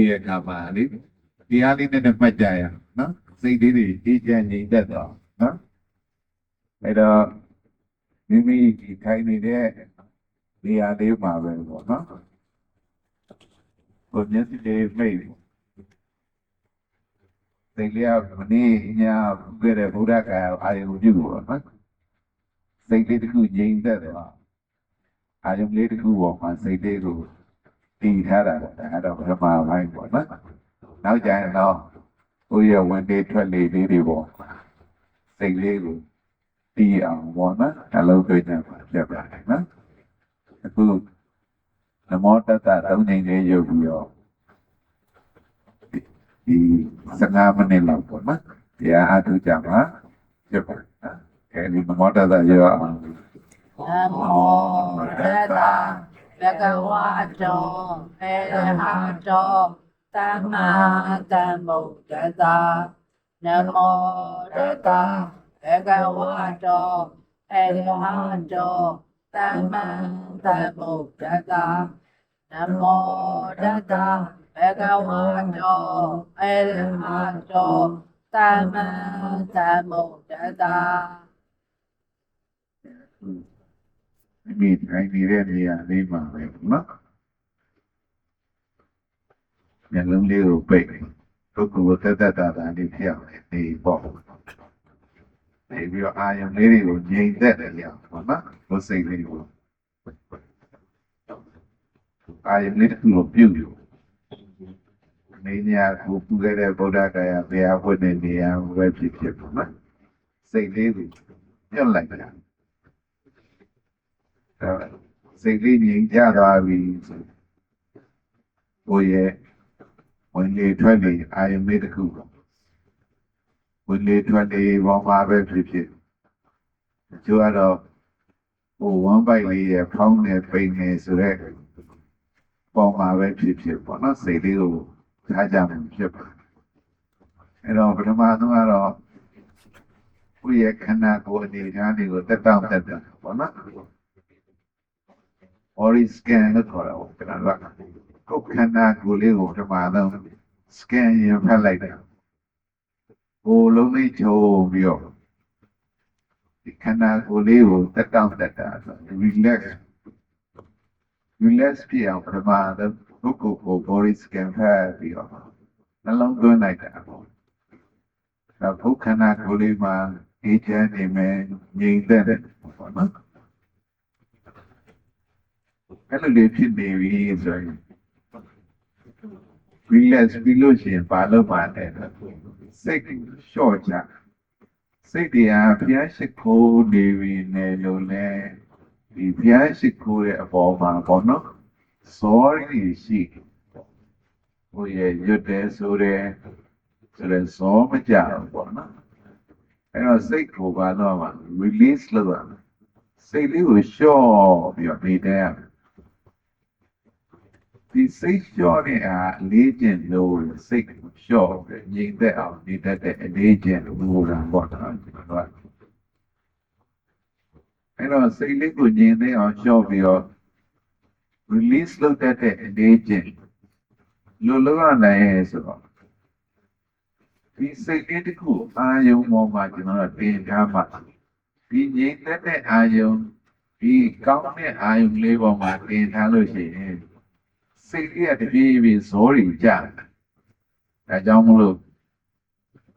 ပြီးရကပါလေတရားလေးနဲ့မှတ်ကြရအောင်နော်စိတ်လေးတွေအေးချမ်းငြိမ်သက်သွားနော်အဲ့တော့မိမိဒီခိုင်းနေတဲ့နေရာလေးမှာပဲပေါ့နော်ဘုရားစီလေးမိတ်စိတ်လေးကမနေ့ညပြတဲ့ဗုဒ္ဓဂါအာယုပြုပေါ့နော်စိတ်လေးတစ်ခုငြိမ်သက်သွားအာယုလေးတစ်ခုပေါ်မှာစိတ်လေးကို တည်ထားတာဒါကတော့ပထမပိုင်းပေါ့နော်နောက်ကြရင်တော့ဘုရားဝင်တွေထွက်လေလေးတွေပေါ့စိတ်လေးကိုတည်အောင်ပေါ့နော်အလုံးသွင်းနေပါပြပါတယ်နော်အခုနမောတတ္တသုံးချိန်လေးရုပ်ပြီးတော့ဒီ15မိနစ်လောက်ပေါ့နော်တရားအထုကြမှာပြပါတယ်နော်အဲဒီနမောတတ္တရောအောင်နမောတတ္တ ဘဂဝတောအရဟတောသမ္မာသမ္ဗုဒ္ဓတ္တနမောတတ္တဘဂဝတောအရဟတောသမ္မာသမ္ဗုဒ္ဓတ္တနမောတတ္တဘဂဝတောအရဟတောသမ္မာသမ္ဗုဒ္ဓတ္တ မိမိထိုင်နေတဲ့နေရာလေးမှာပဲနော်မျက်လုံးလေးကိုပိတ်ပုဂ္ဂိုလ်သက်သက်တာတာလေးဖြစ်အောင်နေပေါ့နေပြီးတော့အာယုံလေးတွေကိုငြိမ်သက်တယ်လေပေါ့နော်ဘုစိတ်လေးကိုအာယုံလေးတစ်ခုကိုပြုတ်ယူနေညာကိုပူခဲ့တဲ့ဗုဒ္ဓဂါယဘုရားဝတ်တဲ့နေရာဝဲဖြစ်ဖြစ်ပေါ့နော်စိတ်လေးကိုညှက်လိုက်တာ စိတ်လေးငြိမ်ကြသွားပြီဆိုကိုယ့်ရဲ့ဝင်လေထွက်လေအာယမေတစ်ခုဝင်လေထွက်လေဘောမှာပဲဖြစ်ဖြစ်ကျိုးကတော့ဟိုဝမ်းပိုက်လေးရဲ့ဖောင်းနေပိန်နေဆိုတဲ့ပေါ်မှာပဲဖြစ်ဖြစ်ပေါ့နော်စိတ်လေးကိုထားကြမှဖြစ်ပါအဲ့တော့ပထမဆုံးကတော့ကိုယ့်ရဲ့ခန္ဓာကိုယ်အနေအထားတွေကိုတက်တောင့်တက်တာပေါ့နော် body scan လို့ခေါ်တာပေါ့ကျွန်တော်ကကိုယ်ခန္ဓာကိုယ်လေးကိုပထမဆုံး scan ရင်ဖတ်လိုက်တယ်ကိုယ်လုံးလေးချုံပြီးတော့ဒီခန္ဓာကိုယ်လေးကိုတက်တောင့်တက်တာဆို relax relax ပြအောင်ပထမဆုံးကိုယ်ကိုယ်ကို body scan ဖတ်ပြီးတော့နှလုံးသွင်းလိုက်တာပေါ့ဒါဘုခန္ဓာကိုယ်လေးမှာအေးချမ်းနေမယ်ငြိမ်သက်တယ်ပေါ့နော် အဲ့လိုလေးဖြစ်နေပြီဆိုရင် relax ပြီးလို့ရှိရင်ဘာလို့မှလဲစိတ်လျှော့ချစိတ်တရားဘုရားရှိခိုးနေပြီနဲ့လို့လဲဒီဘုရားရှိခိုးတဲ့အပေါ်မှာပေါ့နော် sorry ရှိဟိုရဲ့ရွတ်တယ်ဆိုတယ်ဆိုတော့ဇောမကြဘူးပေါ့နော်အဲ့တော့စိတ်ကိုဘာလို့မှ release လုပ်ရမယ်စိတ်လေးကိုလျှော့ပြီးတော့နေတဲ့ရမယ် ဒီစိတ်လျှော့တဲ့အားအလေးကျင့်လို့စိတ်ကိုလျှော့ပြီးငြိမ်သက်အောင်နေတတ်တဲ့အလေးကျင့်လို့ပြောတာပေါ့နော်ကျွန်တော်ကအဲ့တော့စိတ်လေးကိုငြိမ်သက်အောင်လျှော့ပြီးတော့ release လုပ်တတ်တဲ့အလေးကျင့်လို့လုပ်ရနိုင်ရဲ့ဆိုတော့ဒီစိတ်လေးတစ်ခုအာယုံပေါ်မှာကျွန်တော်တို့တင်ထားမှာဒီငြိမ်သက်တဲ့အာယုံဒီကောင်းတဲ့အာယုံလေးပေါ်မှာတင်ထားလို့ရှိရင် စိတ်ကြီးကတပြေးပြေးဇောရီကြတယ်။ဒါကြောင့်မလို့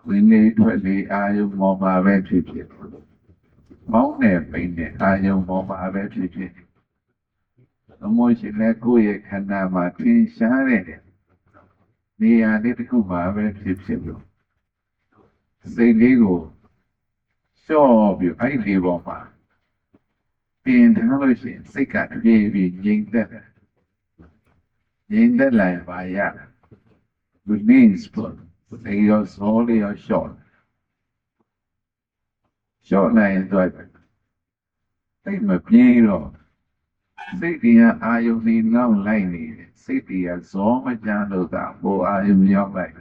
ဝင်းလေးထွက်လေးအာယုံပေါ်မှာပဲဖြစ်ဖြစ်။မောင်းနဲ့ပိန်နဲ့အာယုံပေါ်မှာပဲဖြစ်ဖြစ်။အမိုးရှိတဲ့ကိုယ့်ရဲ့ခန္ဓာမှာထင်ရှားတဲ့နေရာလေးတစ်ခုမှာပဲဖြစ်ဖြစ်လို့စိတ်လေးကိုလျှော့ပြီးအဲ့ဒီပေါ်မှာပြင်ထားလို့ရှိရင်စိတ်ကတပြေးပြေးငြိမ်သက်တယ် ငြိမ်သက်လာရင်ပါရ release ပေါ့ဒီရောစောလေးရော short short နိုင်ရင်တော့စိတ်မပြေးတော့စိတ်တရားအာယုန်ဒီနောက်လိုက်နေတယ်စိတ်တရားဇောမကြလို့သာဟိုအာယုန်ရောက်လိုက်ဒ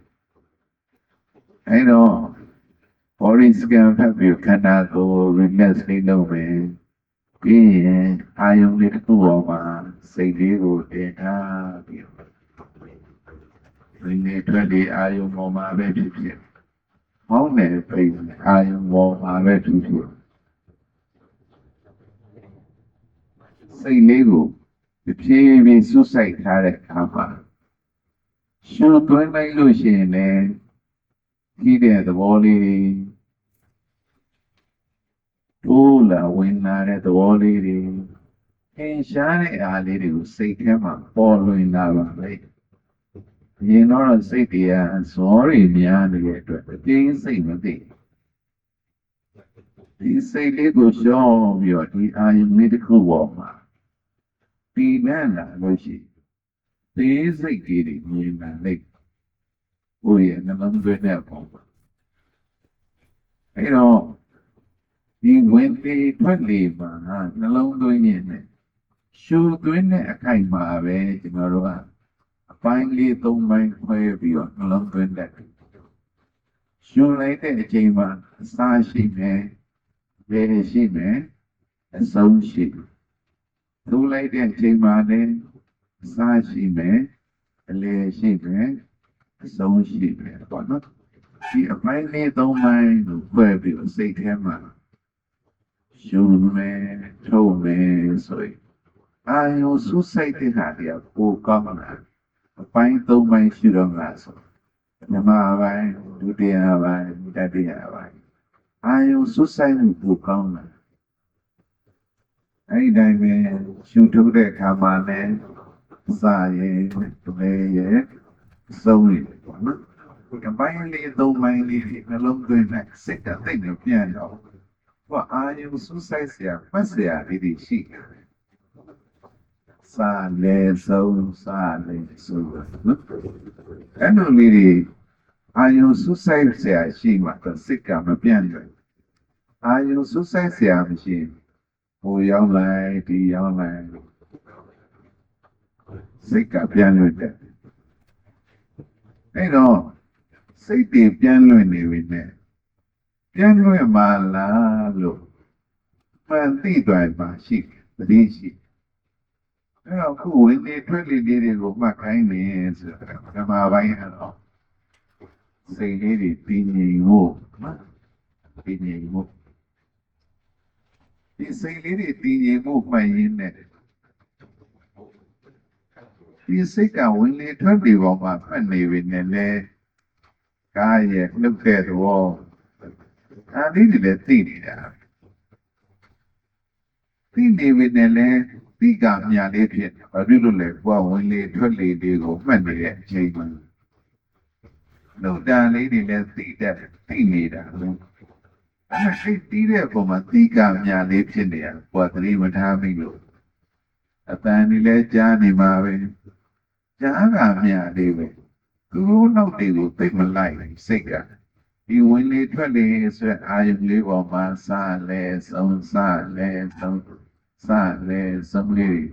ီ အာယုန်ရောက်လိုက်နော်စိတ်ကဇောကြတဲ့အနေအထားတစ်ခုကိုကိုယ်ကလေးချင်းလုံးတတ်ရမှာဖြစ်ပါတယ်အဲ့တော့ဘ body scan ဖတ်ပြီးခန္ဓာကိုယ် relax လေးလုပ်မယ်ပြီးရင်အာယုံလေးတစ်ခုပေါ်မှာစိတ်လေးကိုတင်ထားပြီးဒီနေ့ထွက်ဒီအာယုံပေါ်မှာပဲဖြစ်ဖြစ်မောင်းနေပိတ်အာယုံပေါ်မှာပဲဖြစ်ဖြစ်စိတ်လေးကိုတဖြည်းဖြည်းစွတ်ဆိုင်ထားတဲ့အခါမှာရှုသွင်းလိုက်လို့ရှိရင်လည်း ကြီးတဲ့သဘောလေးတွေတိုးလာဝင်လာတဲ့သဘောလေးတွေသင်ရှားတဲ့အားလေးတွေကိုစိတ်ထဲမှာပေါ်လွင်လာပါလေ။ရင်တော့စိတ်တရားဇောတွေများနေတဲ့အတွက်အပြင်းစိတ်မသိ။ဒီစိတ်လေးကိုရှောင်းပြီးတော့ဒီအာယုန်လေးတစ်ခုပေါ်မှာပြီးလန်းလာလို့ရှိရင်သေးစိတ်ကြီးတွေမြင်လာလိုက်။ ကိုယ့်ရဲ့နှလုံးသွင်းတဲ့ပုံပါ။အဲတော့ဒီဝင်သေးထွက်လေမှာနှလုံးသွင်းရင်လည်းရှူသွင်းတဲ့အခိုက်မှာပဲကျွန်တော်တို့ကအပိုင်းလေးသုံးပိုင်းခွဲပြီးတော့နှလုံးသွင်းတဲ့ရှူလိုက်တဲ့အချိန်မှာအစာရှိမယ်၊ရေရှိမယ်၊အဆုံးရှိမယ်။ထိုးလိုက်တဲ့အချိန်မှာလည်းအစာရှိမယ်၊အလေရှိမယ်၊ အဆုံးရှိမယ်ပေါ့နော်။ဒီအပိုင်းလေးသုံးပိုင်းကိုခွဲပြီးတော့စိတ်ထဲမှာရှုမယ်ထုံးမယ်ဆိုရင်အာယုစုစိတ်တဲ့ဟာတွေကပိုကောင်းလာအပိုင်းသုံးပိုင်းရှိတော့မှာဆိုဓမ္မပိုင်းဒုတိယပိုင်းတတိယပိုင်းအာယုစုစိတ်မှုပိုကောင်းလာအဲ့ဒီတိုင်းပဲရှုထုတ်တဲ့အခါမှာလည်းစာရဲ့ဒု သုံးနေတယ်ပေါ့နော်ကပိုင်းလေးသုံးပိုင်းလေးဒီနှလုံးသွင်းတဲ့စိတ်ကတိတ်နေပြန်ရအောင်ဟောအာယုစူးစိုက်စရာပတ်စရာဒီဒီရှိစာလေဆုံးစာလေဆုံးနော်အဲ့လိုလေးဒီအာယုစူးစိုက်စရာရှိမှစိတ်ကမပြန်ရဘူးအာယုစူးစိုက်စရာမရှိဘူးဟိုရောက်လိုက်ဒီရောက်လိုက်စိတ်ကပြန်လွတ်တယ် အဲ့တော့စိတ်တွေပြန့်လွတ်နေပြီနဲ့ပြန်လွင့်มาလားလို့မှန်သိသွားပါရှိသတိရှိအဲ့တော့ခုဝင်နေထွက်လေလေးတွေကိုမှတ်ခိုင်းနေဆိုတာဓမ္မပိုင်းကတော့စိတ်လေးတွေတည်ငြိမ်ဖို့မှတ်တည်ငြိမ်ဖို့ဒီစိတ်လေးတွေတည်ငြိမ်ဖို့မှန်ရင်းနဲ့ ဒီစိတ်ကဝင်လေထွက်လေပေါ်မှာမှတ်နေပြီနဲ့လေကားရဲ့နှုတ်တဲ့သဘောဒါလေးတွေလည်းသိနေတာသိနေပြီနဲ့လည်းသိကမြလေးဖြစ်တယ်ဘာဖြစ်လို့လဲဘဝဝင်လေထွက်လေတွေကိုမှတ်နေတဲ့အချိန်မှာနှုတ်တန်လေးတွေလည်းသိတဲ့သိနေတာလို့အဲ့ဒါစိတ်တီးတဲ့ပုံမှာသိကမြလေးဖြစ်နေရဘဝသတိမထားမိလို့ အတန်ဒီလည်းကြားနေမှာပဲကြားကမြလေးပဲသူတို့နောက်တွေကိုသိမလိုက်ဘူးစိတ်ကဒီဝင်လေထွက်လေဆိုတဲ့အာယုလေးပေါ်မှာစလဲဆုံးစလဲဆုံးစလဲဆုံးလေး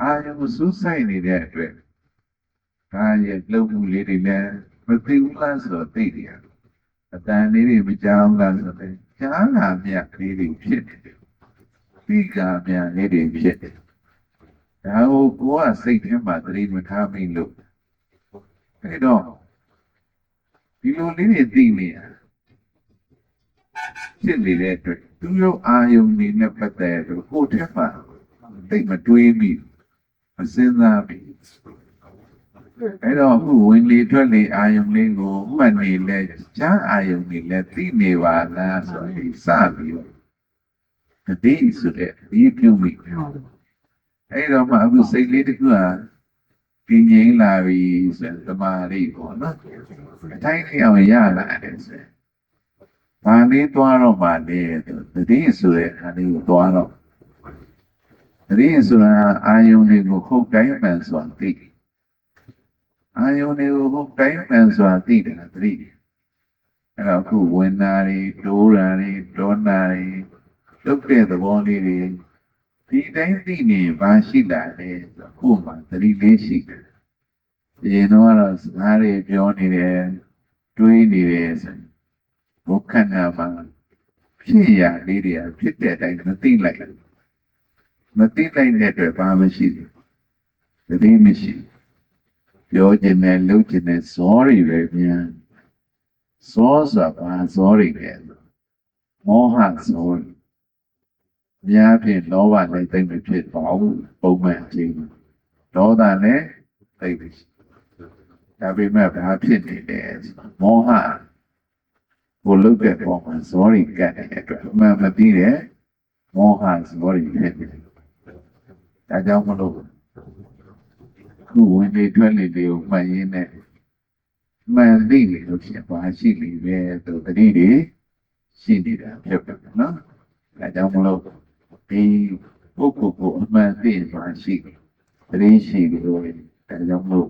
အာယုစူးဆိုင်နေတဲ့အတွက်ဒါရဲ့လုံမှုလေးတွေလည်းမသိဘူးလားဆိုတော့သိတယ်အတန်လေးတွေမကြောက်လားဆိုတော့ကြားနာမြတ်လေးတွေဖြစ်နေတယ်သိကမြတ်လေးတွေဖြစ်တယ် ဒါကိုကိုကစိတ်ထဲမှာသတိမထားမိလို့အဲတော့ဒီလိုလေးတွေသိနေရဖြစ်နေတဲ့အတွက်သူတို့အာယုန်နေနဲ့ပတ်သက်လို့ကိုယ်ထက်မှသိမတွေးမိမစဉ်းစားမိအဲ့တော့အခုဝင်လေထွက်လေအာယုန်လေးကိုမှတ်နေလဲချမ်းအာယုန်နေလဲသိနေပါလားဆိုပြီးစပြီးတော့တတိဆိုတဲ့ဒီပြုမိ အဲ့တော့မှအခုစိတ်လေးတစ်ခုဟာပြင်းငိမ့်လာပြီဆိုသမာဓိပေါ့နော်အတိုင်းလေးအောင်ရလာတယ်ဆို။ဘာလေးသွားတော့မှလေတတိဆိုတဲ့အားလေးကိုသွားတော့တတိဆိုတာအာယုန်တွေကိုခုတ်တိုင်းပန်စွာသိတယ်။အာယုန်တွေကိုခုတ်တိုင်းပန်စွာသိတယ်တတိ။အဲ့တော့ခုဝင်နာတွေတိုးတာတွေဒေါနာတွေလုတ်တဲ့သဘောလေးတွေ ဒီတိုင်းသိနေဘာရှိလာလဲဆိုခုမှတတိလေးရှိတယ်။ဒီတော့ကတော့စကားတွေပြောနေတယ်တွေးနေတယ်ဆိုကိုယ်ခန္ဓာမှာဖြစ်ရလေးတွေကဖြစ်တဲ့အတိုင်းမသိလိုက်ဘူးမသိလိုက်တဲ့အတွက်ဘာမှမရှိဘူးသတိမရှိဘူးပြောခြင်းနဲ့လုပ်ခြင်းနဲ့ဇောတွေပဲမြန်ဇောဆိုတာဘာဇောတွေလဲဆိုမောဟဇောတွေ များဖြင့်လောဘလည်းသိမ့်မဖြစ်ပါဘူးပုံမှန်အချိန်မှာဒေါသလည်းသိမ့်မရှိဒါပေမဲ့ဘာဖြစ်နေလဲဆိုတော့မောဟကိုလုတ်တဲ့ပုံမှာဇောတွေကတ်နေတဲ့အတွက်အမှန်မသိတဲ့မောဟဇောတွေဖြစ်နေတယ်ဒါကြောင့်မလို့ခုဝင်လေထွက်လေတွေကိုမှတ်ရင်းနဲ့မှန်သိနေလို့ရှိရင်ဘာရှိလိမ့်မယ်ဆိုတတိတွေရှိနေတာဖြစ်ပါမယ်နော်ဒါကြောင့်မလို့ ဒီပုဂ္ဂိုလ်ကိုအမှန်သိပါရှိတတိရှိလို့ဒါကြောင့်မလို့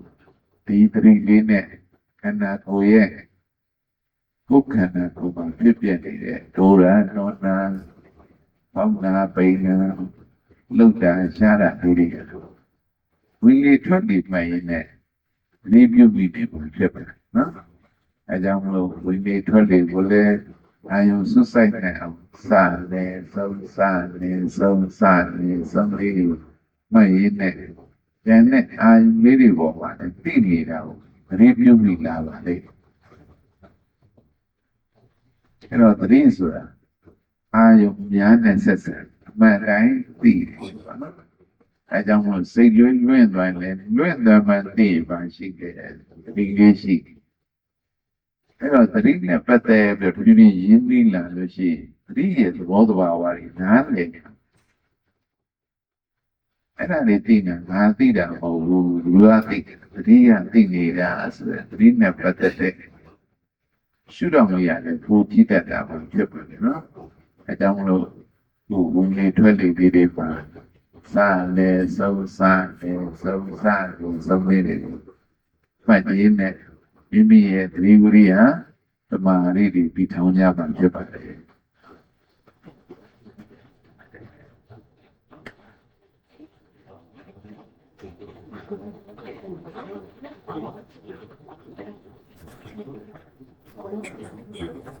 ဒီတတိလေးနဲ့ခန္ဓာကိုယ်ရဲ့ကိုယ်ခန္ဓာကိုယ်မှာဖြစ်ပြနေတဲ့ဒိုရနောနာဘောင်းနာပိနာလောက်တာရှားတာလေးတွေဝိလေထွက်ပြီးမှရင်နဲ့လေးပြုတ်ပြီးဖြစ်ပုံဖြစ်ပါနော်အဲကြောင့်မလို့ဝိလေထွက်လေကိုလည်း အာယုံစွတ်ဆိုင်နေအောင်စတယ်ဆုံးစတယ်ဆုံးစတယ်ဆုံးလေးတွေမှရင်နဲ့ကျန်တဲ့အာယုံလေးတွေပေါ်မှာလည်းသိနေတာကိုလေးပြုတ်ပြီးလာပါလေအဲ့တော့သတိဆိုတာအာယုံများနဲ့ဆက်ဆက်အမှန်တိုင်းသိတယ်ဆိုတာနော်အဲကြောင့်မို့စိတ်လွင့်လွင့်သွားရင်လည်းလွင့်သွားမှသိပါရှိတယ်သတိလေးရှိတယ် အဲ့တော့သတိနဲ့ပတ်သက်ပြီးတော့ဒီနေ့ရင်းပြီးလာလို့ရှိရင်သတိရဲ့သဘောတဘာဝတွေနားလည်တယ်အဲ့ဒါလေးသိနေတာငါသိတာမဟုတ်ဘူးလူကသိတယ်သတိကသိနေတာဆိုတဲ့သတိနဲ့ပတ်သက်တဲ့ရှုတော့မရတယ်ဘူကြည့်တတ်တာပဲဖြစ်ပါတယ်နော်အဲကြောင့်မလို့ဟိုဝင်လေထွက်လေလေးတွေပါစာလေစုံစာလေစုံစာကိုစုံလေးတွေမှတ်ရင်းနဲ့ မိမိရဲ့သတိဝိရိယသမာဓိတွေပြီးထောင်ကြမှာဖြစ်ပါတယ်။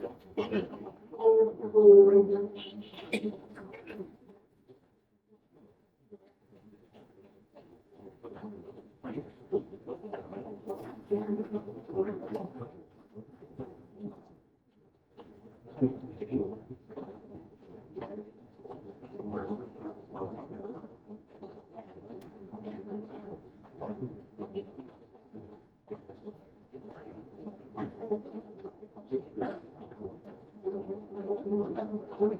我们在湖里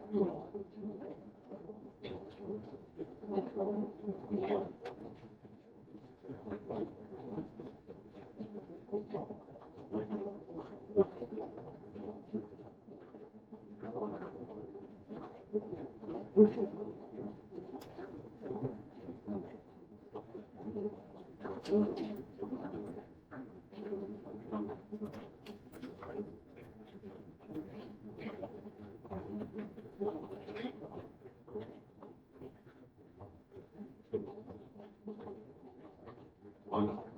one.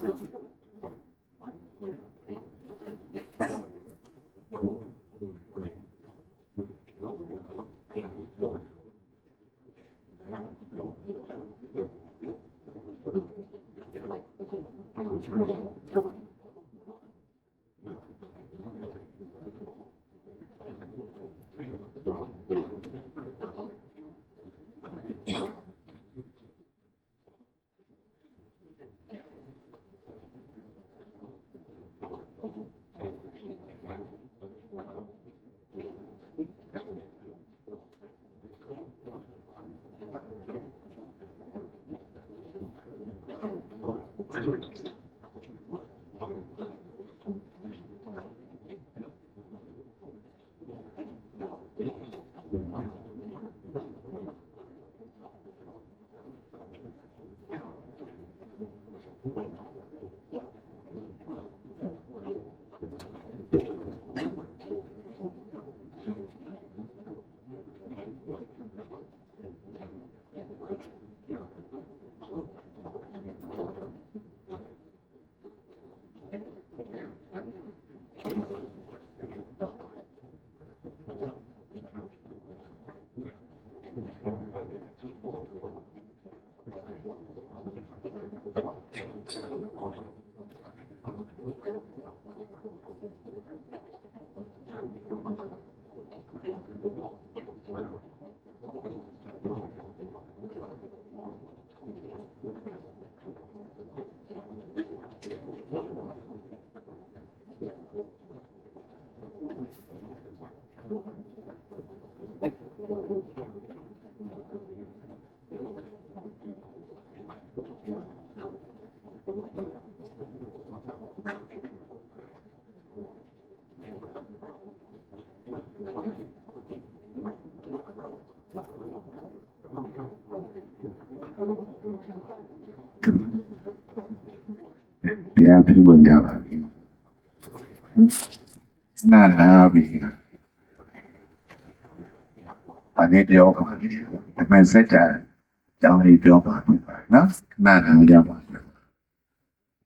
က တရားပြုလို့ရပါပြီနာနာပြီအနေပြောပါဒီမဲ့စက်ကြကြောင်းလေးပြောပါနော်နာနာကြပါ